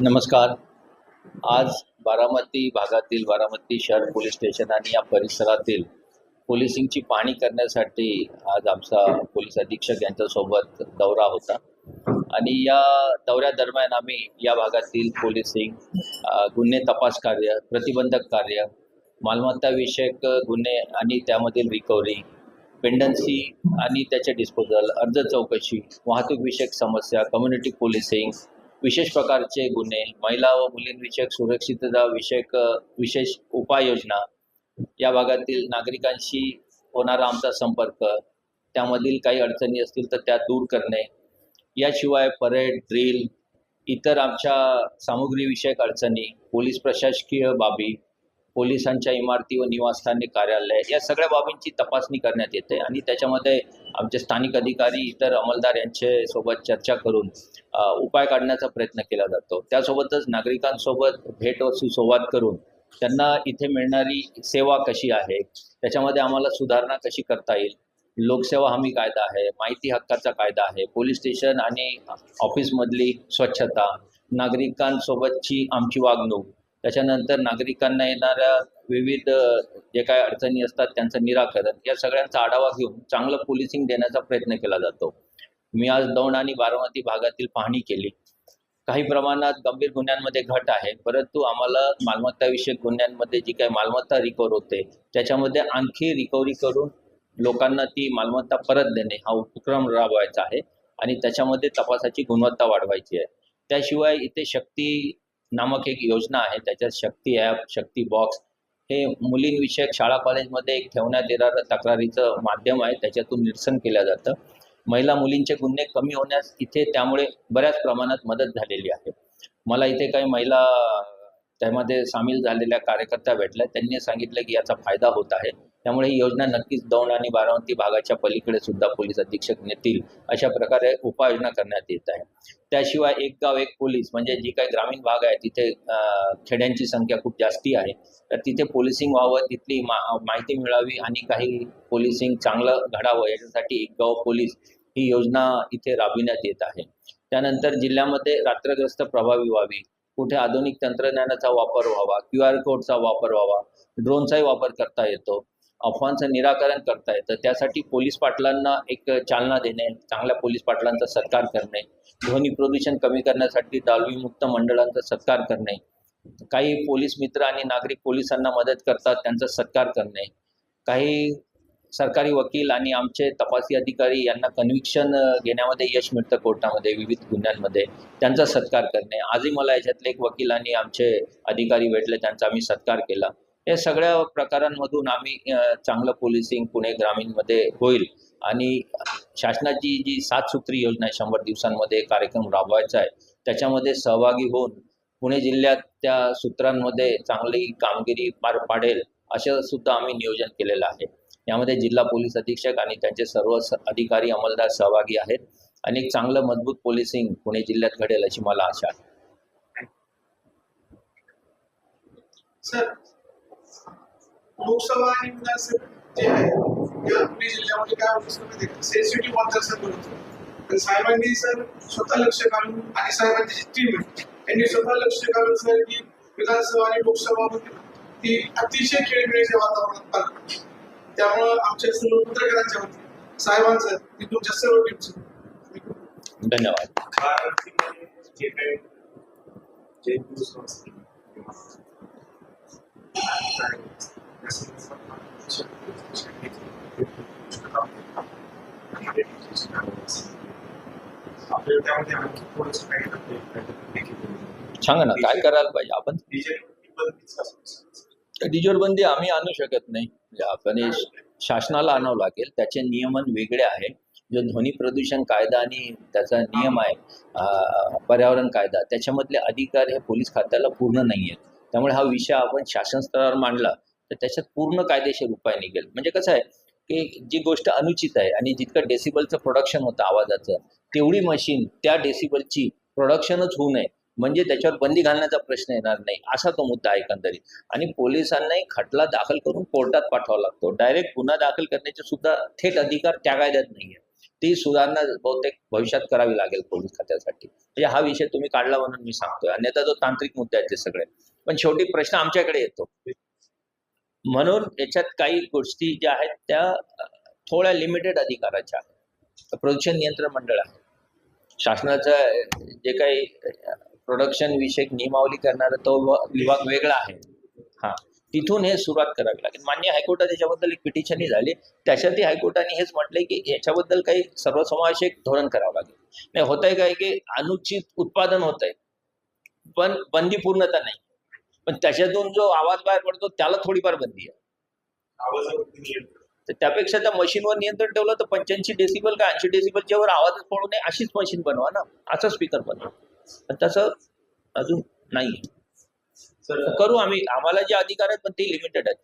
नमस्कार. आज बारामती भागातील बारामती शहर पोलीस स्टेशन आणि या परिसरातील पोलिसिंगची पाहणी करण्यासाठी आज आमचा पोलीस अधीक्षक यांच्यासोबत दौरा होता. आणि या दौऱ्यादरम्यान आम्ही या भागातील पोलिसिंग गुन्हे तपास कार्य प्रतिबंधक कार्य मालमत्ताविषयक गुन्हे आणि त्यामधील रिकव्हरी पेंडन्सी आणि त्याचे डिस्पोजल अर्ज चौकशी वाहतूकविषयक समस्या कम्युनिटी पोलिसिंग विशेष प्रकारचे गुन्हे महिला व मुलींविषयक सुरक्षितता विषयक विशेष उपाययोजना या भागातील नागरिकांशी होणारा आमचा संपर्क त्यामधील काही अडचणी असतील तर त्या दूर करणे याशिवाय परेड ड्रिल इतर आमच्या सामुग्रीविषयक अडचणी पोलीस प्रशासकीय बाबी पोलिसांच्या इमारती व निवासस्थाने कार्यालय या सगळ्या बाबींची तपासणी करण्यात येते आणि त्याच्यामध्ये आमचे स्थानिक अधिकारी इतर अंमलदार यांचे सोबत चर्चा करून उपाय काढण्याचा प्रयत्न केला जातो. त्यासोबतच नागरिकांसोबत भेट व सुसंवाद करून त्यांना इथे मिळणारी सेवा कशी आहे त्याच्यामध्ये आम्हाला सुधारणा कशी करता येईल लोकसेवा हमी कायदा आहे माहिती हक्काचा कायदा आहे पोलीस स्टेशन आणि ऑफिसमधली स्वच्छता नागरिकांसोबतची आमची वागणूक त्याच्यानंतर नागरिकांना येणाऱ्या विविध जे काय अडचणी असतात त्यांचं निराकरण या सगळ्यांचा आढावा घेऊन चांगलं पोलिसिंग देण्याचा प्रयत्न केला जातो. मी आज दौंड आणि बारामती भागातील पाहणी केली. काही प्रमाणात गंभीर गुन्ह्यांमध्ये घट आहे परंतु आम्हाला मालमत्ताविषयक गुन्ह्यांमध्ये जी काही मालमत्ता रिकवर होते त्याच्यामध्ये आणखी रिकव्हरी करून लोकांना ती मालमत्ता परत देणे हा उपक्रम राबवायचा आहे आणि त्याच्यामध्ये तपासाची गुणवत्ता वाढवायची आहे. त्याशिवाय इथे शक्ती नामक एक योजना आहे त्याच्यात शक्ती ॲप शक्ती बॉक्स हे मुलींविषयक शाळा कॉलेजमध्ये एक ठेवण्यात येणारं तक्रारीचं माध्यम आहे त्याच्यातून निरसन केलं जातं. महिला मुलींचे गुन्हे कमी होण्यास इथे त्यामुळे बऱ्याच प्रमाणात मदत झालेली आहे. मला इथे काही महिला त्यामध्ये सामील झालेल्या कार्यकर्त्या भेटल्या त्यांनी सांगितलं की याचा फायदा होत आहे. त्यामुळे ही योजना नक्कीच दौंड आणि बारामती भागाच्या पलीकडे सुद्धा पोलीस अधीक्षक नेतील अशा प्रकारे उपाययोजना करण्यात येत आहे. त्याशिवाय एक गाव एक पोलीस म्हणजे जी काही ग्रामीण भाग आहे तिथे खेड्यांची संख्या खूप जास्ती आहे. तर तिथे पोलिसिंग व्हावं तिथली मा माहिती मिळावी आणि काही पोलिसिंग चांगलं घडावं याच्यासाठी एक गाव पोलीस ही योजना इथे राबविण्यात येत आहे. त्यानंतर जिल्ह्यामध्ये रात्रग्रस्त प्रभावी व्हावी कुठे आधुनिक तंत्रज्ञानाचा वापर व्हावा क्यू आर कोडचा वापर व्हावा ड्रोनचाही वापर करता येतो. अफवांचं निराकरण करताय तर त्यासाठी पोलीस पाटलांना एक चालना देणे चांगल्या पोलीस पाटलांचा सत्कार करणे ध्वनी प्रदूषण कमी करण्यासाठी दालवीमुक्त मंडळांचा सत्कार करणे काही पोलीस मित्र आणि नागरिक पोलिसांना मदत करतात त्यांचा सत्कार करणे काही सरकारी वकील आणि आमचे तपासी अधिकारी यांना कन्व्हिक्शन घेण्यामध्ये यश मिळतं कोर्टामध्ये विविध गुन्ह्यांमध्ये त्यांचा सत्कार करणे. आजही मला याच्यातले एक वकील आणि आमचे अधिकारी भेटले त्यांचा आम्ही सत्कार केला. या सगळ्या प्रकारांमधून आम्ही चांगलं पोलिसिंग पुणे ग्रामीणमध्ये होईल. आणि शासनाची जी सात सूत्री योजना आहे शंभर दिवसांमध्ये कार्यक्रम राबवायचा आहे त्याच्यामध्ये सहभागी होऊन पुणे जिल्ह्यात त्या सूत्रांमध्ये चांगली कामगिरी पार पाडेल असं सुद्धा आम्ही नियोजन केलेलं आहे. यामध्ये जिल्हा पोलीस अधीक्षक आणि त्यांचे सर्व अधिकारी अंमलदार सहभागी आहेत. आणि एक चांगलं मजबूत पोलिसिंग पुणे जिल्ह्यात घडेल अशी मला आशा आहे. सर लोकसभा आणि विधानसभा जे आहे या पुणे जिल्ह्यामध्ये काय होतं सर माहिती आहे सेन्सिटिव्ह मतदारसंघ होतो तर. साहेबांनी सर स्वतः लक्ष घालून आणि साहेबांची जी टीम आहे त्यांनी स्वतः लक्ष घालून सर की विधानसभा आणि लोकसभामध्ये ती अतिशय खेळीमेळीच्या वातावरणात पार. त्यामुळं आमच्या सर्व पत्रकारांच्या वतीने साहेबांचं मी तुमच्या सर्व टीमचं धन्यवाद. जे काही जे न्यूज सांगा ना काय करायला पाहिजे आपण? डीजे डिजोरबंदी आम्ही आणू शकत नाही. म्हणजे आपण शासनाला आणावं लागेल. त्याचे नियमन वेगळे आहे. जो ध्वनी प्रदूषण कायदा आणि त्याचा नियम आहे पर्यावरण कायदा त्याच्यामधले अधिकार हे पोलीस खात्याला पूर्ण नाही आहेत त्यामुळे हा विषय आपण शासन स्तरावर मांडला. तर त्याच्यात पूर्ण कायदेशीर उपाय निघेल. म्हणजे कसं आहे की जी गोष्ट अनुचित आहे आणि जितकं डेसिबलचं प्रोडक्शन होतं आवाजाचं तेवढी मशीन त्या डेसिबलची प्रोडक्शनच होऊ नये. म्हणजे त्याच्यावर बंदी घालण्याचा प्रश्न येणार नाही असा तो मुद्दा आहे एकंदरीत. आणि पोलिसांनाही खटला दाखल करून कोर्टात पाठवावा लागतो. डायरेक्ट गुन्हा दाखल करण्याचे सुद्धा थेट अधिकार त्या कायद्यात नाहीये. ती सुधारणा बहुतेक भविष्यात करावी लागेल पोलीस खात्यासाठी. म्हणजे हा विषय तुम्ही काढला म्हणून मी सांगतोय. अन्यथा जो तांत्रिक मुद्दा आहे ते सगळे. पण शेवटी प्रश्न आमच्याकडे येतो. म्हणून याच्यात काही गोष्टी ज्या आहेत त्या थोड्या लिमिटेड अधिकाराच्या आहेत. प्रदूषण नियंत्रण मंडळ आहे. शासनाचं जे काही प्रोडक्शन विषयक नियमावली करणारा तो विभाग वेगळा आहे. हा. तिथून हे सुरुवात करावी लागेल. मान्य हायकोर्टात याच्याबद्दल एक पिटिशनही झाली. त्याच्यातही हायकोर्टाने हेच म्हटलंय की याच्याबद्दल काही सर्वसमावेशक धोरण करावं लागेल. नाही होत आहे काय की अनुचित उत्पादन होत आहे पण बंदी पूर्णता नाही. पण त्याच्यातून जो आवाज बाहेर पडतो त्याला थोडीफार बंदी आहे. तर त्यापेक्षा त्या मशीनवर नियंत्रण ठेवलं तर पंच्याऐंशी डेसिबल का ऐंशी डेसिबलच्या वर आवाजच पडू नये अशीच मशीन बनवा ना. असं स्पीकर बनवा. पण तसं अजून नाही करू आम्ही. आम्हाला जे अधिकार आहेत पण ते लिमिटेड आहेत.